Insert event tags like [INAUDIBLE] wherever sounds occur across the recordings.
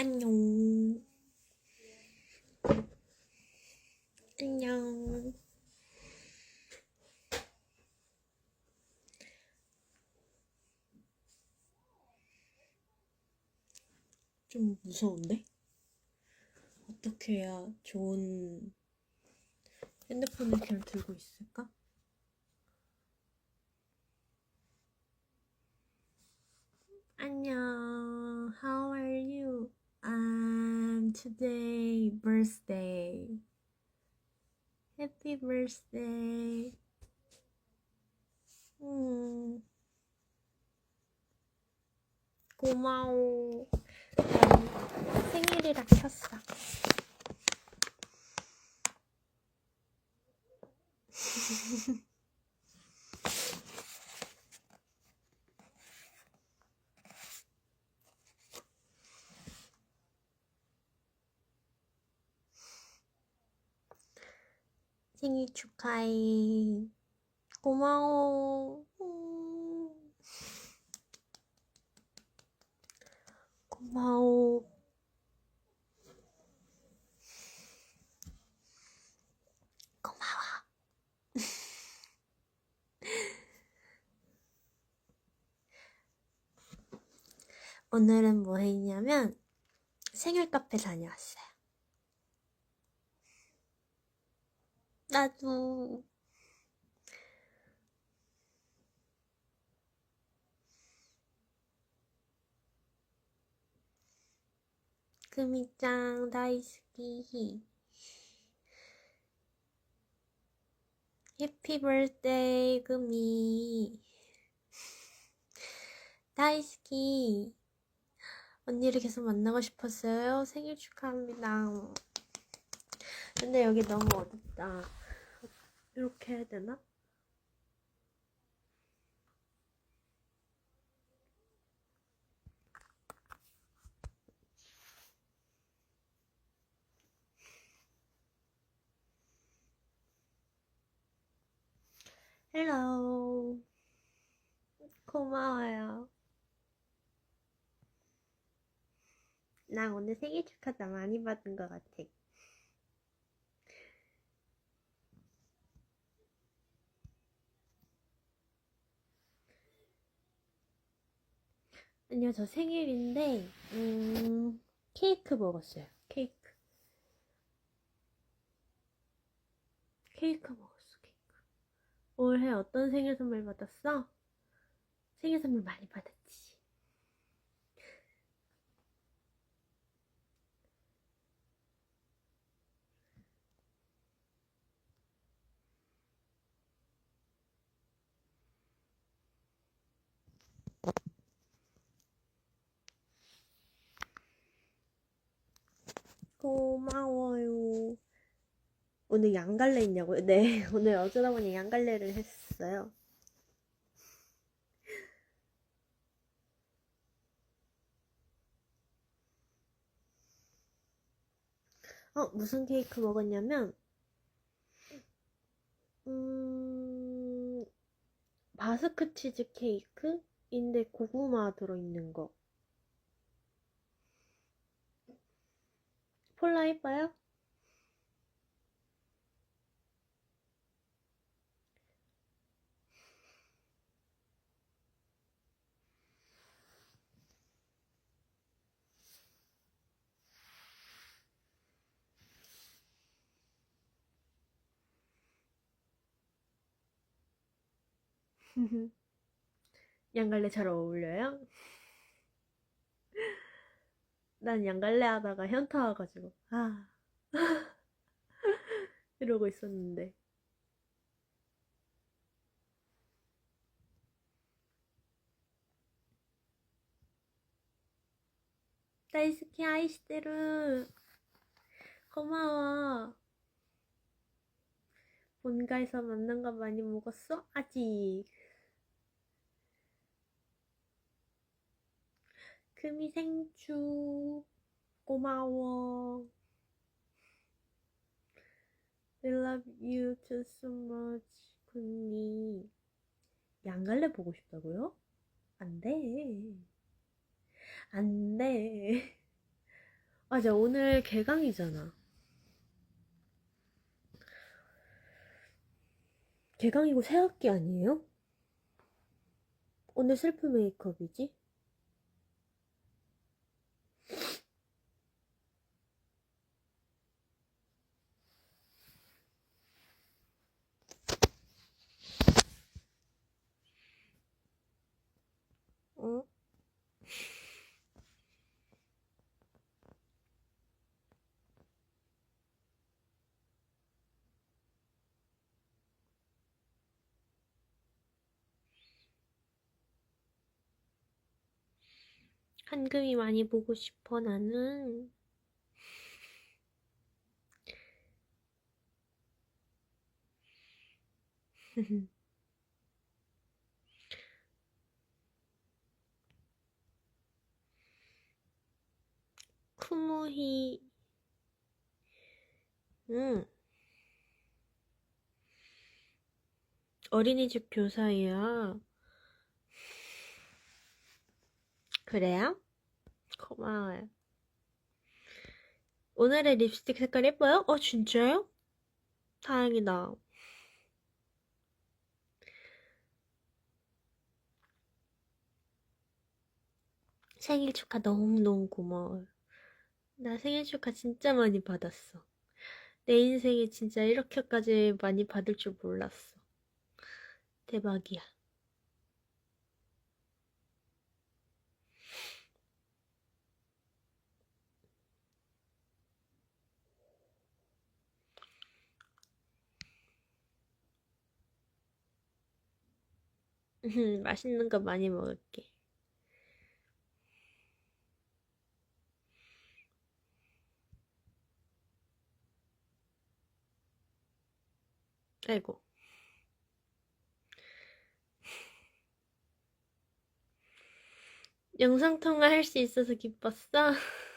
안녕. 안녕. 좀 무서운데? 어떻게 해야 좋은 핸드폰을 그냥 들고 있을까? 안녕. How are you? Um, today birthday. Happy birthday. 음. 고마워. 난 생일이라 켰어. 생일 축하해. 고마워. 음. 고마워. 고마워. [LAUGHS] 오늘은 뭐 했냐면 생일 카페 다녀왔어요. 나도. 금이짱 다이스키. 해피 birthday 금이. 다이스키. 언니를 계속 만나고 싶었어요. 생일 축하합니다. 근데 여기 너무 어둡다 이렇게 해야 되나? 헬로 고마워요. 나 오늘 생일 축하 다 많이 받은 것 같아 아니요 저 생일인데 음 케이크 먹었어요. 케이크. 케이크 먹었어 케이크. 올해 어떤 생일 선물 받았어? 생일 선물 많이 받았지 고마워요. 오늘 양갈래 있냐고요? 네, [LAUGHS] 오늘 어쩌다 보니 양갈래를 했어요. 어, 무슨 케이크 먹었냐면, 음, 바스크 치즈 케이크인데 고구마 들어있는 거. 폴라 예뻐요? [LAUGHS] 양갈래 잘 어울려요? 난 양갈래 하다가 현타 와가지고 아. [LAUGHS] 이러고 있었는데. 다이스키 아이시테르 고마워. 본가에서 만난 거 많이 먹었어? 아직 금이 생추 고마워 I love you too so much 금이 양갈래 보고 싶다고요? 안돼 안돼 맞아, 오늘 개강이잖아. 개강이고 새 학기 아니에요? 오늘 셀프 메이크업이지? 응? 한금이 많이 보고 싶어, 나는. [LAUGHS] 쿠무히, 응. 어린이집 교사야. 그래요? 고마워요. 오늘의 립스틱 색깔 예뻐요? 어, 진짜요? 다행이다. 생일 축하 너무너무 고마워요. 나 생일 축하 진짜 많이 받았어. 내 인생에 진짜 이렇게까지 많이 받을 줄 몰랐어. 대박이야. [LAUGHS] 맛있는 거 많이 먹을게. 아이고. 영상통화 할 수 있어서 기뻤어? [LAUGHS]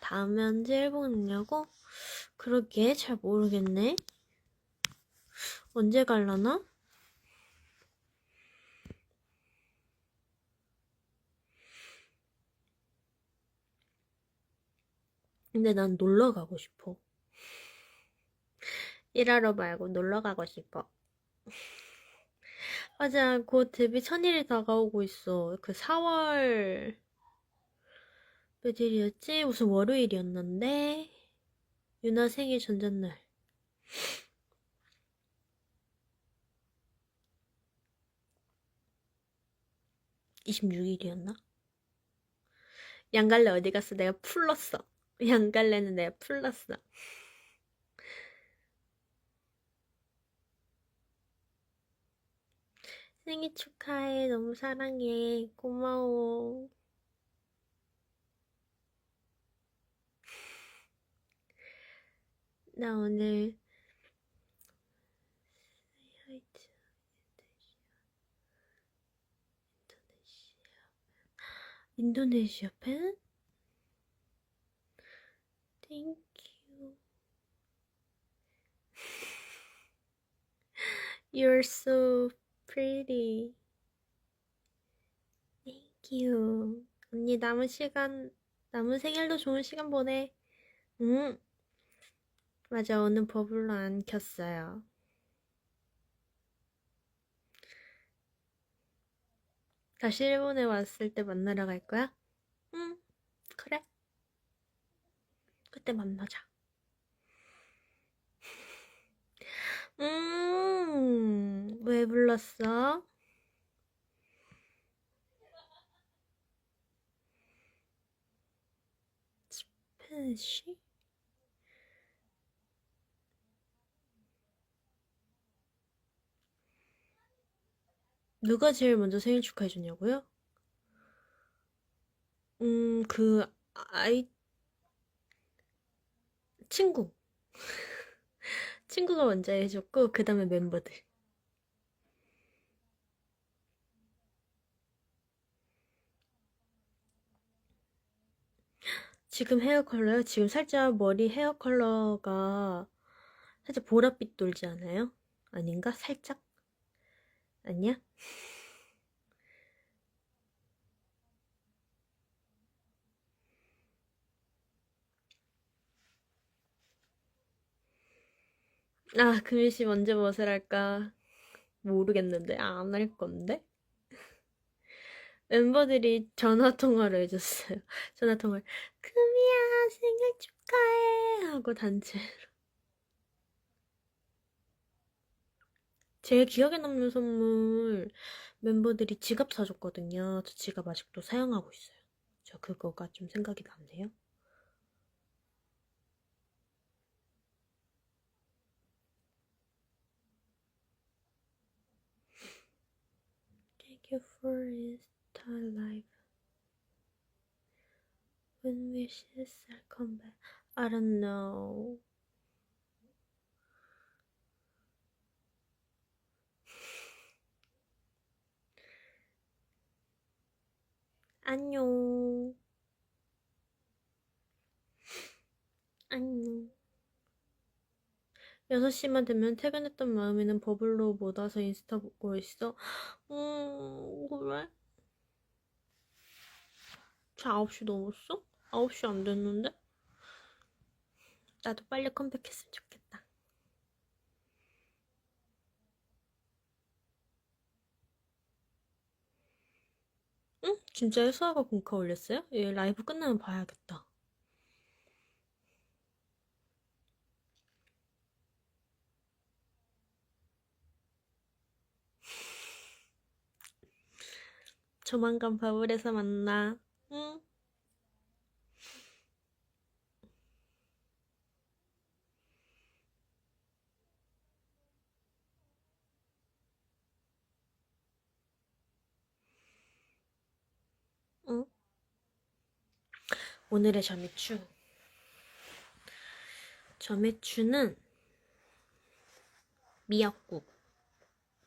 다음에 언제 일본 오냐고? 그러게, 잘 모르겠네. 언제 갈라나? 근데 난 놀러 가고 싶어. 일하러 말고 놀러 가고 싶어. 맞아, 곧 데뷔 천일이 다가오고 있어. 그 4월 며칠이었지? 무슨 월요일이었는데 유나 생일 전전날. 26일이었나? 양갈래 어디 갔어? 내가 풀렀어. [LAUGHS] 양갈래는 내가 풀렀어. 생일 축하해. 너무 사랑해. 고마워. 나 오늘 인도네시아 팬? Thank you. You're so pretty. Thank you. 언니 남은 시간, 남은 생일도 좋은 시간 보내. 응. 맞아, 오늘 버블로 안 켰어요. 다시 일본에 왔을 때 만나러 갈 거야? 응, 그래. 그때 만나자. [LAUGHS] 음, 왜 불렀어? 스페시? 누가 제일 먼저 생일 축하해줬냐고요? 음, 그, 아이, 친구. [LAUGHS] 친구가 먼저 해줬고, 그 다음에 멤버들. 지금 헤어 컬러요? 지금 살짝 머리 헤어 컬러가 살짝 보랏빛 돌지 않아요? 아닌가? 살짝? 아니야? 아, 금일씨 언제 무엇을 할까? 모르겠는데. 아, 안 할 건데? 멤버들이 전화통화를 해줬어요. 전화통화를. 금이야, 생일 축하해! 하고 단체로. 제일 기억에 남는 선물 멤버들이 지갑 사줬거든요. 저 지갑 아직도 사용하고 있어요. 저 그거가 좀 생각이 나네요. Thank you for Insta Live. When wishes are come back. I don't know. 안녕. 안녕. 6시만 되면 퇴근했던 마음에는 버블로 못 와서 인스타 보고 있어. 음, 그래? 저 9시 넘었어? 9시 안 됐는데? 나도 빨리 컴백했으면 좋겠다. 응? 진짜 수아가 공카 올렸어요? 얘 라이브 끝나면 봐야겠다. 조만간 바블에서 만나. 응? 응? 오늘의 점미추. 점미추는 미역국.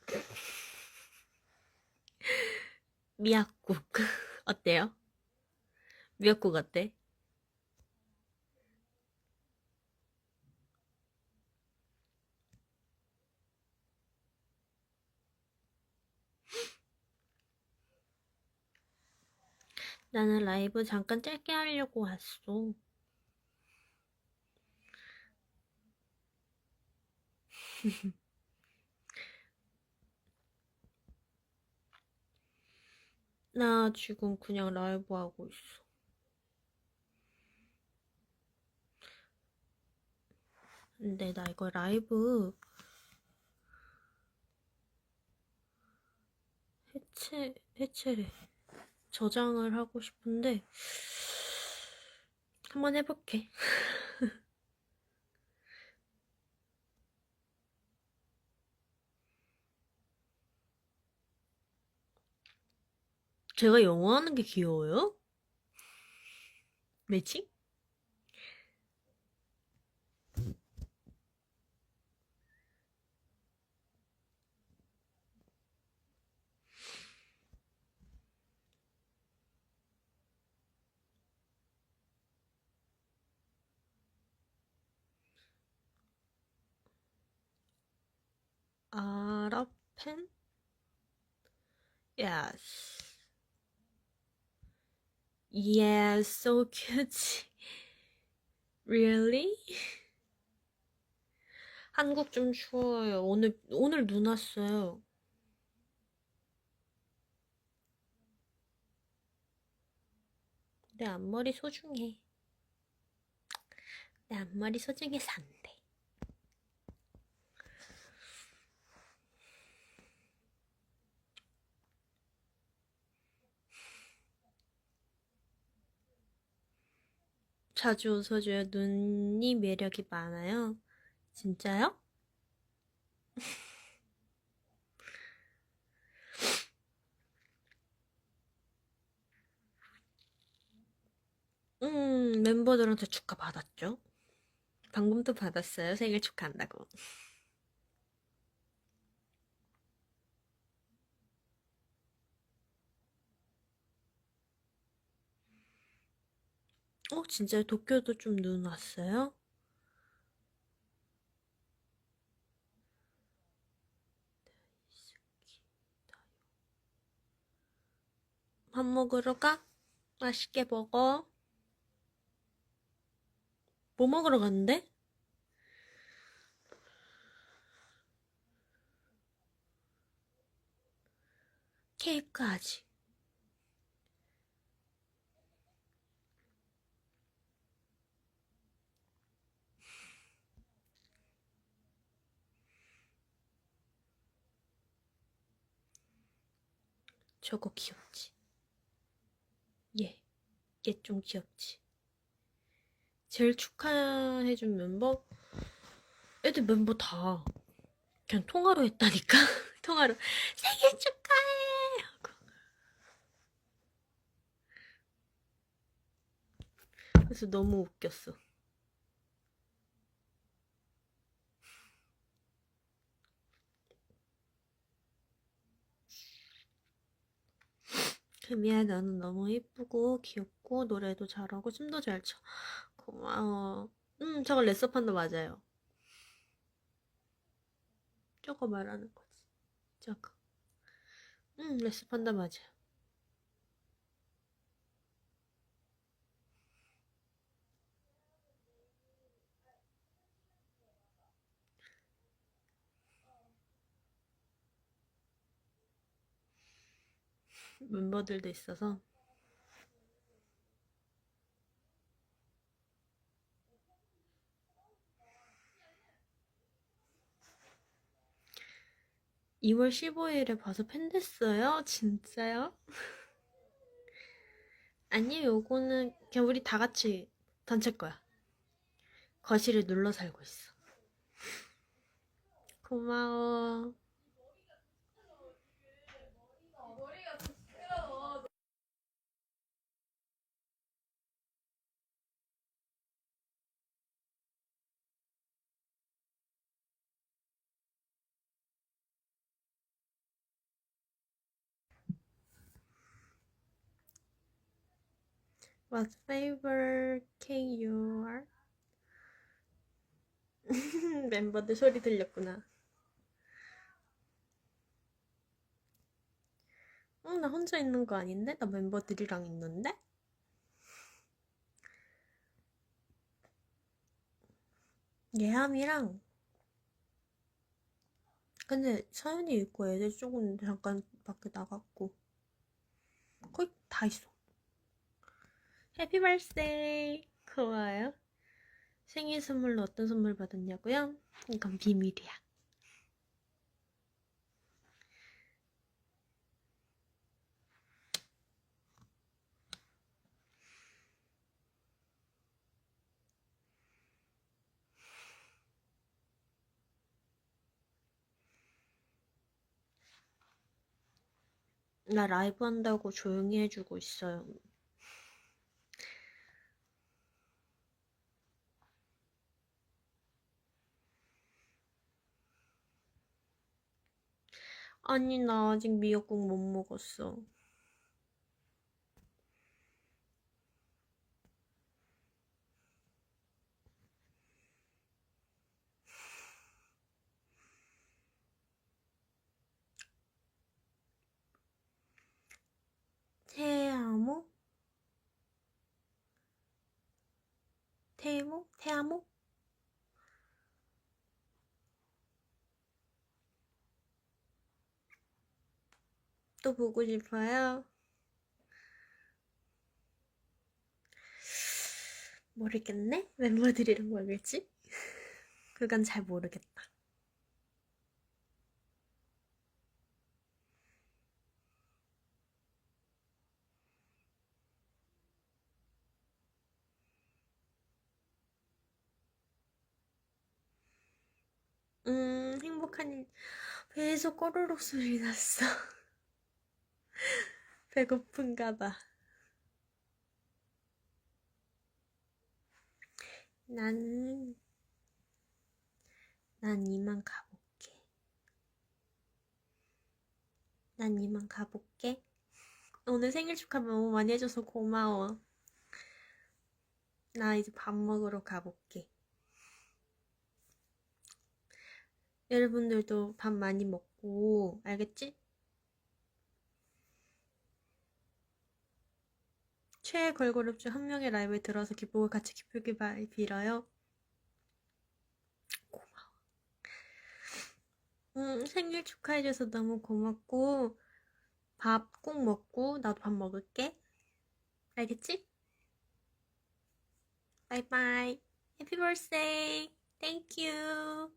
[LAUGHS] 미역국. [LAUGHS] 어때요? 미역국 어때? 나는 라이브 잠깐 짧게 하려고 왔어. [LAUGHS] 나 지금 그냥 라이브 하고 있어. 근데 나 이거 라이브 해체, 해체래. 저장을 하고 싶은데, 한번 해볼게. [LAUGHS] 제가 영어 하는 게 귀여워요? 매칭? 아랍 펜? Yes. Yes, so cute. [LAUGHS] Really? 한국 좀 추워요. 오늘, 오늘 눈 왔어요. 내 앞머리 소중해. 내 앞머리 소중해서 안 돼. 자주 웃어줘요. 눈이 매력이 많아요. 진짜요? [LAUGHS] 음, 멤버들한테 축하 받았죠? 방금도 받았어요. 생일 축하한다고. [LAUGHS] 어, 진짜 도쿄도 좀 눈 왔어요? 밥 먹으러 가? 맛있게 먹어. 뭐 먹으러 갔는데? 케이크 아직. 저거 귀엽지? 얘, 얘 좀 귀엽지? 제일 축하해준 멤버? 애들 멤버 다 그냥 통화로 했다니까? [LAUGHS] 통화로 생일 축하해! 하고. 그래서 너무 웃겼어. 금이야 너는 너무 예쁘고 귀엽고 노래도 잘하고 춤도 잘 춰. 고마워. 음 저거 레서판도 맞아요. 저거 말하는 거지. 저거. 응, 레스 판다 맞아. 멤버들도 있어서. (2월 15일에) 봐서 팬 됐어요? 진짜요? [LAUGHS] 아니 요거는 그냥 우리 다 같이 단체 거야 거실을 눌러 살고 있어 고마워 What flavor cake you are? [LAUGHS] 멤버들 소리 들렸구나. 응, 나 혼자 있는 거 아닌데? 나 멤버들이랑 있는데? 예함이랑 근데 서연이 있고 애들 조금 잠깐 밖에 나갔고 거의 다 있어. 해피 벌스데이 고마워요. 생일 선물로 어떤 선물 받았냐고요? 이건 비밀이야. 나 라이브 한다고 조용히 해주고 있어요. 아니, 나 아직 미역국 못 먹었어. 태아모? 태모? 태아모? 또 보고 싶어요? 모르겠네? 멤버들이랑 먹을지? 그건 잘 모르겠다. 음, 행복한 일. 배에서 꼬르륵 소리 났어. [LAUGHS] [LAUGHS] 배고픈가 봐. 나는, 난 이만 가볼게. 난 이만 가볼게. 오늘 생일 축하 너무 많이 해줘서 고마워. 나 이제 밥 먹으러 가볼게. 여러분들도 밥 많이 먹고, 알겠지? 최애 걸그룹 중 한 명의 라이브에 들어서 기쁘고 같이 기쁘게 바- 빌어요. 고마워. 음, 생일 축하해줘서 너무 고맙고, 밥 꼭 먹고 나도 밥 먹을게. 알겠지? 바이바이. 해피 버스데이. 땡큐.